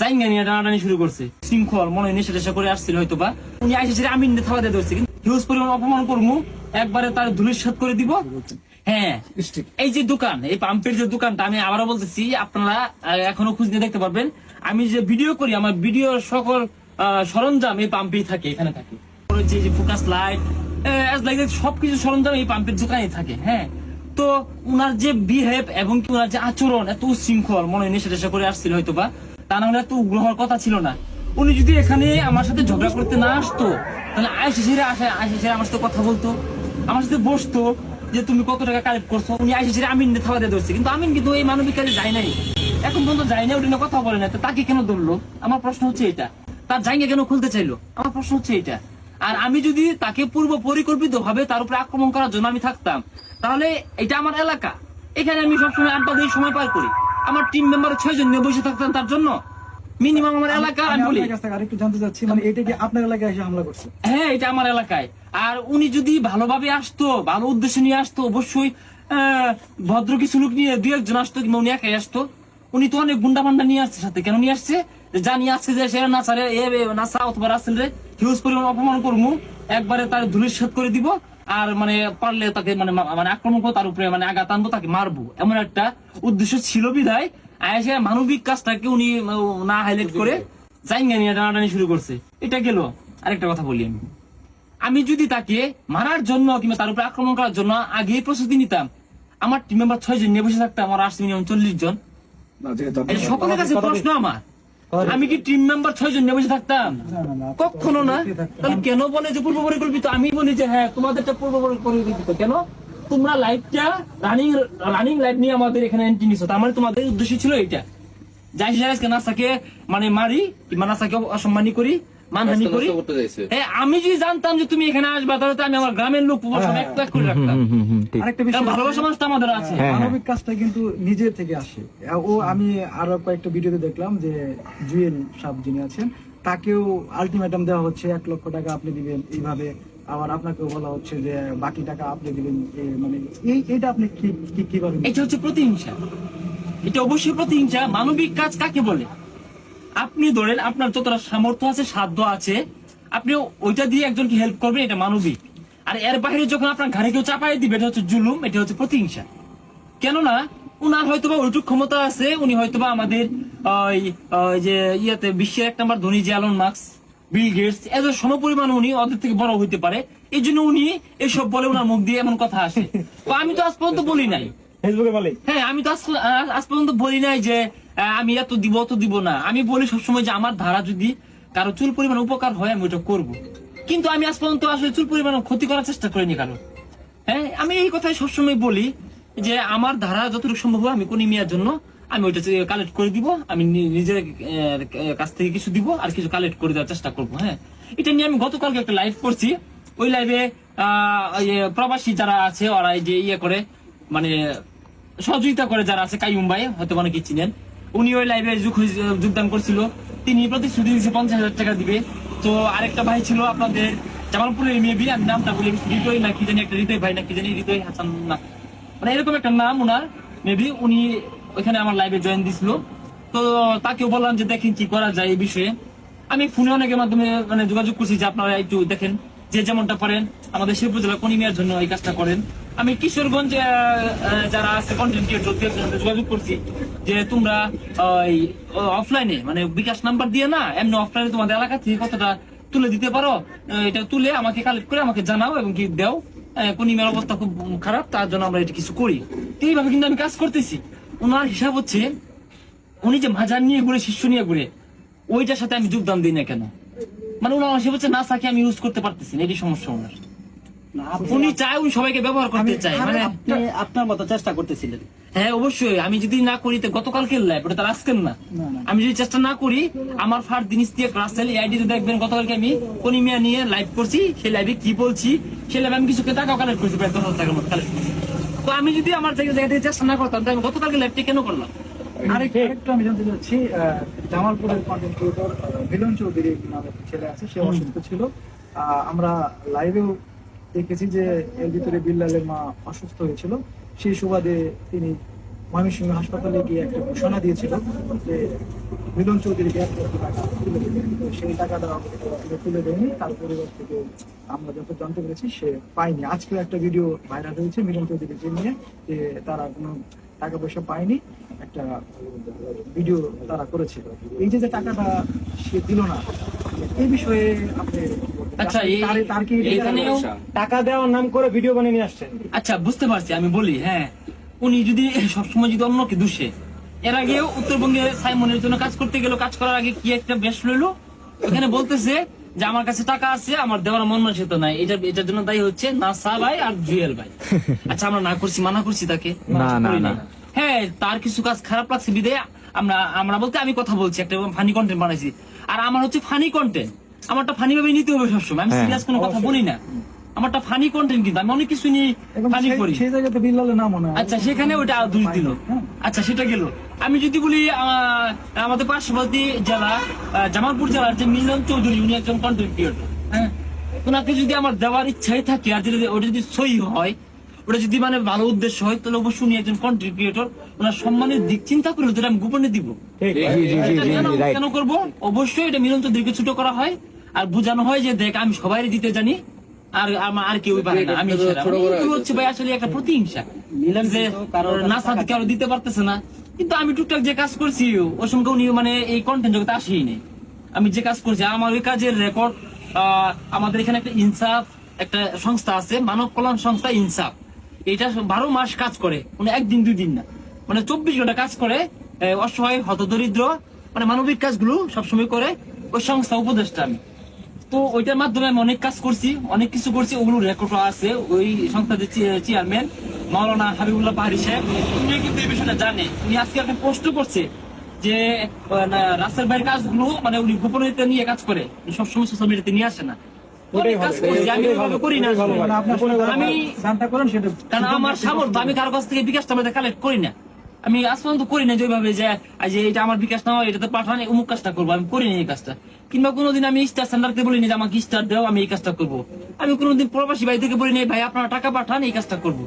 জাইঙ্গা নিয়ে টানাটানি শুরু করছে। শৃঙ্খল মনে নেশা টেশা করে আসছিল হয়তো বা উনি আইসে সেটা আমি থাবা দিয়ে ধরছি কিন্তু হিউজ পরিমাণ অপমান করব একবারে তার ধুলিসাত করে দিব। হ্যাঁ এই যে দোকান এই পাম্পের যে দোকানটা আমি আবারও বলতেছি আপনারা এখনও খুঁজ নিয়ে দেখতে পারবেন। আমি যে ভিডিও করি আমার ভিডিওর সকল সরঞ্জাম এই পাম্পেই থাকে এখানে থাকে। যে ফোকাস লাইট সবকিছু সরঞ্জাম এই পাম্পের দোকানে থাকে হ্যাঁ। তো উনার যে বিহেভ এবং কি উনার যে আচরণ এত শৃঙ্খল মনে নেশা টেশা করে আসছিল হয়তো বা তা না হলে এত উগ্র হওয়ার কথা ছিল না। উনি যদি এখানে আমার সাথে ঝগড়া করতে না আসতো, তাহলে আয়সে সেরে আসে আয়সে সেরে আমার সাথে কথা বলতো, আমার সাথে বসতো যে তুমি কত টাকা কালেক্ট করছ, উনি আইসে সেরে আমিন থাবা দিয়ে ধরছে। কিন্তু আমিন কিন্তু এই মানবিক কাজে যায় নাই। এখন পর্যন্ত যায় না ওটা নিয়ে কথা বলে না তো তাকে কেন ধরলো? আমার প্রশ্ন হচ্ছে এটা। তার জায়গা কেন খুলতে চাইলো? আমার প্রশ্ন হচ্ছে এটা। আর আমি যদি তাকে পূর্ব পরিকল্পিত ভাবে তার উপরে আক্রমণ করার জন্য আমি থাকতাম, তাহলে এটা আমার এলাকা। এখানে আমি সবসময় আড্ডা দিয়ে সময় পার করি। আমার টিম মেম্বার ছয় জন নিয়ে বসে থাকতাম তার জন্য। মিনিমাম আমার এলাকা আমি বলি। আরেকটু জানতে চাচ্ছি মানে এটা কি আপনার এলাকায় এসে হামলা করছে? হ্যাঁ এটা আমার এলাকায়। আর উনি যদি ভালোভাবে আসতো ভালো উদ্দেশ্য নিয়ে আসতো অবশ্যই ভদ্র কিছু লোক নিয়ে দুই একজন আসতো কিংবা উনি একাই আসতো। উনি তো অনেক গুন্ডা পান্ডা নিয়ে আসছে সাথে কেন নিয়ে আসছে? জানি আসছে যে সে নাচারে এ এ নাচা অথবা রাসেল রে হিউজ পরিমাণ অপমান করব একবারে তার ধুলির করে দিব আর মানে পারলে তাকে মানে মানে আক্রমণ করে তার উপরে মানে আঘাত আনব তাকে মারবো। এমন একটা উদ্দেশ্য ছিল বিধায় আয়সে মানবিক কাজটাকে উনি না হাইলাইট করে জাইঙ্গা নিয়ে টানাটানি শুরু করছে। এটা গেল। আরেকটা কথা বলি আমি। আমি যদি তাকে মারার জন্য কিংবা তার উপরে আক্রমণ করার জন্য আগে প্রস্তুতি নিতাম আমার টিম মেম্বার ছয় জন নিয়ে বসে থাকতাম আমার আসছে মিনিমাম চল্লিশ জন। এটা সকলের কাছে প্রশ্ন আমার। আমি কি টিম মেম্বার ছয় জন নিয়ে বসে থাকতাম? কখনো না। তাহলে কেন বলে যে পূর্ব পরিকল্পিত? আমি বলি যে হ্যাঁ তোমাদেরটা পূর্ব পরিকল্পিত কেন? তোমরা লাইভটা রানিং রানিং লাইভ নিয়ে আমাদের এখানে এন্ট্রি নিছো। তার মানে তোমাদের উদ্দেশ্য ছিল এইটা। যাই আজকে নাসাকে মানে মারি কিংবা নাসাকে অসম্মানী করি মানহানি করি। হ্যাঁ, আমি যদি জানতাম যে তুমি এখানে আসবে তাহলে আমি আমার গ্রামের লোক সব এক লাখ করে রাখতাম। আরেকটা বিষয় ভালোবাসা মানুষটা আমাদের আছে। মানবিক কাজটা কিন্তু নিজে থেকে আসে। ও আমি আরও কয়েকটা ভিডিওতে দেখলাম যে জুয়েল সাহেব যিনি আছেন তাকেও আলটিমেটাম দেওয়া হচ্ছে এক লক্ষ টাকা আপনি দিবেন এইভাবে আবার বলা হচ্ছে যে বাকি টাকা আপনি দিবেন মানে এই এটা আপনি কি, কি- এটা হচ্ছে প্রতিহিংসা। এটা অবশ্যই প্রতিহিংসা। মানবিক কাজ কাকে বলে? আপনি ধরেন আপনার যতটা সামর্থ্য আছে, সাধ্য আছে, আপনি ওইটা দিয়ে একজনকে হেল্প করবেন, এটা মানবিক। আর এর বাইরে যখন আপনার ঘাড়ে কেউ চাপাই দিবে, এটা হচ্ছে জুলুম, এটা হচ্ছে প্রতিহিংসা। কেননা, উনার হয়তোবা ওইটুক ক্ষমতা আছে, উনি হয়তোবা আমাদের যে ইয়েতে বিশ্বের এক নম্বর ধনী যে মার্কস বিল গেটস এত সমপরিমাণ উনি ওদের থেকে বড় হইতে পারে এই জন্য উনি এসব বলে ওনার মুখ দিয়ে এমন কথা আসে। আমি তো আজ পর্যন্ত বলি নাই। ফেসবুকে বলে। হ্যাঁ আমি তো আজ- পর্যন্ত বলি নাই যে আমি এত দিব অত দিব না। আমি বলি সবসময় যে আমার ধারা যদি কারও চুল পরিমাণ উপকার হয় আমি ওটা করব। কিন্তু আমি আজ পর্যন্ত আসলে চুল পরিমাণ ক্ষতি করার চেষ্টা করিনি কারও। হ্যাঁ আমি এই কথাই সবসময় বলি যে আমার ধারা যতটুকু সম্ভব আমি কোন মিয়ার জন্য আমি ওইটা কালেক্ট করে দিব, আমি নিজের কাছ থেকে কিছু দিব আর কিছু কালেক্ট করে দেওয়ার চেষ্টা করব হ্যাঁ। এটা নিয়ে আমি গতকালকে একটা লাইভ করছি। ওই লাইভে প্রবাসী যারা আছে, ওরা যে ইয়ে করে মানে সহযোগিতা করে যারা আছে কাইম ভাই, হয়তো অনেকে চিনেন। উনি ওই লাইভে যোগদান করছিল। তিনি প্রতিশ্রুতি দিয়েছে পঞ্চাশ হাজার টাকা দিবে। তো আরেকটা ভাই ছিল আপনাদের জামালপুরের মেবি আমি নামটা বলি হৃদয় না কি জানি, একটা হৃদয় ভাই না কি জানি, হৃদয় হাসান না। মানে এরকম একটা নাম ওনার। মেবি উনি ওইখানে আমার লাইভে জয়েন দিছিল। তো তাকেও বললাম যে, দেখেন কি করা যায় এই বিষয়ে। আমি ফোনে অনেকের মাধ্যমে মানে যোগাযোগ করছি যে, আপনারা একটু দেখেন যে যেমনটা পারেন আমাদের শিল্প জেলা কনিমিয়ার জন্য এই কাজটা করেন। আমি কিশোরগঞ্জ যারা আছে কন্টেন্ট ক্রিয়েটর যোগাযোগ করছি যে, তোমরা ওই অফলাইনে মানে বিকাশ নাম্বার দিয়ে না, এমনি অফলাইনে তোমাদের এলাকা থেকে কতটা তুলে দিতে পারো। এটা তুলে আমাকে কালেক্ট করে আমাকে জানাও এবং কি দাও। কনিমের অবস্থা খুব খারাপ, তার জন্য আমরা এটা কিছু করি। এইভাবে কিন্তু আমি কাজ করতেছি। ওনার হিসাব হচ্ছে, উনি যে মাজার নিয়ে ঘুরে, শিষ্য নিয়ে ঘুরে, ওইটার সাথে আমি যোগদান দিই না কেন? মানে ওনার হিসাব হচ্ছে, না সাকে আমি ইউজ করতে পারতেছি না, এটি সমস্যা ওনার। উনি চায় উনি সবাইকে ব্যবহার করতে চায়। মানে আপনার মতো চেষ্টা করতেছিলেন। হ্যাঁ অবশ্যই। আমি যদি না করি তো গতকালকের লাইভ ওটা তার আজকের না। আমি যদি চেষ্টা না করি আমার ফার জিনিস দিয়ে রাসেল এই আইডিতে দেখবেন গতকালকে আমি কনিমিয়া নিয়ে লাইভ করছি সেই লাইভে কি বলছি সেই লাইভে আমি কিছু টাকাও কালেক্ট করছি প্রায় দশ হাজার টাকার মতো কালেক্ট করছি। তো আমি যদি আমার জায়গা থেকে চেষ্টা না করতাম তাহলে আমি গতকালকে লাইভটি কেন করলাম? আরেকটা আমি জানতে চাচ্ছি জামালপুরের কন্টেন্ট ক্রিয়েটর মিলন চৌধুরী নামে ছেলে আছে সে অসুস্থ ছিল। আমরা লাইভেও দেখেছি যে এর ভিতরে বিল্লালের মা অসুস্থ হয়েছিল। সেই সুবাদে তিনি ময়মনসিংহ হাসপাতালে গিয়ে একটা ঘোষণা দিয়েছিল যে মিলন চৌধুরীকে এক লক্ষ টাকা তুলে দেবে। তো সেই টাকাটা তুলে দেয়নি, তার পরিবার থেকে আমরা যত জানতে পেরেছি সে পায়নি। আজকে একটা ভিডিও ভাইরাল হয়েছে মিলন চৌধুরীকে নিয়ে, যে তারা কোনো টাকা পয়সা পায়নি, একটা ভিডিও তারা করেছিল এই যে যে টাকাটা সে দিল না এই বিষয়ে আপনি? আচ্ছা, এখানেও- টাকা দেওয়ার নাম করে ভিডিও বানিয়ে নিয়ে আসছেন। আচ্ছা বুঝতে পারছি আমি বলি হ্যাঁ উনি যদি সবসময় যদি অন্যকে দোষে এর আগে উত্তরবঙ্গে সাইমনের জন্য কাজ করতে গেল কাজ করার আগে কি একটা বেশ লইলো? ওখানে বলতেছে যে আমার কাছে টাকা আছে আমার দেওয়ার মন মানসিকতা নাই। এটা এটার জন্য দায়ী হচ্ছে নাসা ভাই আর জুয়েল ভাই। আচ্ছা আমরা না করছি মানা করছি তাকে। না, না, করি না। নাই। হ্যাঁ তার কিছু কাজ খারাপ লাগছে বিদে। আমরা আমরা বলতে আমি কথা বলছি একটা ফানি কন্টেন্ট বানাইছি। আর আমার হচ্ছে ফানি কন্টেন্ট আমারটা ফানি ভাবে নিতে হবে সবসময়। আমি হ্যাঁ, সিরিয়াস কোনো কথা বলি না আমারটা ফানি কন্টেন্ট কিন্তু আমি অনেক কিছু নিয়ে ফানি করি। সেই জায়গাতে বিল্লালের নাম মনে হয় আচ্ছা সেখানে ওটা দোষ দিল। হ্যাঁ। আচ্ছা সেটা গেল। আমি যদি বলি আমাদের পার্শ্ববর্তী জেলা জামালপুর জেলার যে মিলন চৌধুরী উনি একজন কন্টেন্ট ক্রিয়েটর হ্যাঁ? ওনাকে যদি আমার দেওয়ার ইচ্ছাই থাকে আর যদি ওটা যদি সই হয় ওটা যদি মানে ভালো উদ্দেশ্য হয় তাহলে অবশ্যই উনি একজন কন্টেন্ট ক্রিয়েটর ওনার সম্মানের দিক চিন্তা করে ওদের আমি গোপনে দিব। কেন করব? অবশ্যই এটা মিলন চৌধুরীকে ছোট করা হয়। আর বোঝানো হয় যে দেখ আমি সবাই দিতে জানি আর আমার আর কেউ পারে না আমি হচ্ছে ভাই আসলে একটা প্রতিহিংসা। মিলন যে কারোর না। সাথে কারও দিতে পারতেছে না। কিন্তু আমি টুকটাক যে কাজ করছি সঙ্গে উনি মানে এই কন্টেন্ট জগতে আসেই নেই। আমি যে কাজ করছি আমার ওই কাজের রেকর্ড আমাদের এখানে একটা ইনসাফ একটা সংস্থা আছে মানব কল্যাণ সংস্থা ইনসাফ। এটা বারো মাস কাজ করে মানে একদিন দুই দিন না। মানে চব্বিশ ঘণ্টা কাজ করে অসহায় হতদরিদ্র মানে মানবিক কাজগুলো সবসময় করে ওই সংস্থা উপদেষ্টা আমি। তো ওইটার মাধ্যমে আমি অনেক কাজ করছি অনেক কিছু করছি ওগুলো রেকর্ড আছে। ওই সংস্থার চেয়ারম্যান মাওলানা হাবিবুল্লাহ পাহাড়ি সাহেব উনি কিন্তু এই বিষয়টা জানে। উনি আজকে একটা পোস্ট করছে যে রাস্তার বাইরের কাজগুলো মানে উনি গোপনীয়তা নিয়ে কাজ করে। সবসময় সোশ্যাল মিডিয়াতে নিয়ে আসে না। আমি করি না। আসলে। আপনার আমি দানটা করেন সেটা কারণ আমার সামর্থ্য আমি কারও কাছ থেকে বিকাশটা কালেক্ট করি না। আমি আজ পর্যন্ত করি না যেভাবে যে এটা আমার বিকাশ না হয় এটাতে পাঠান এই অমুক কাজটা করব। আমি করি না এই কাজটা। কিংবা কোনোদিন আমি স্টার সেন্টারকে বলিনি যে আমাকে স্টার দাও, আমি এই কাজটা করব। আমি কোনোদিন প্রবাসী ভাই থেকে বলিনি ভাই, আপনারা টাকা পাঠান, এই কাজটা করব।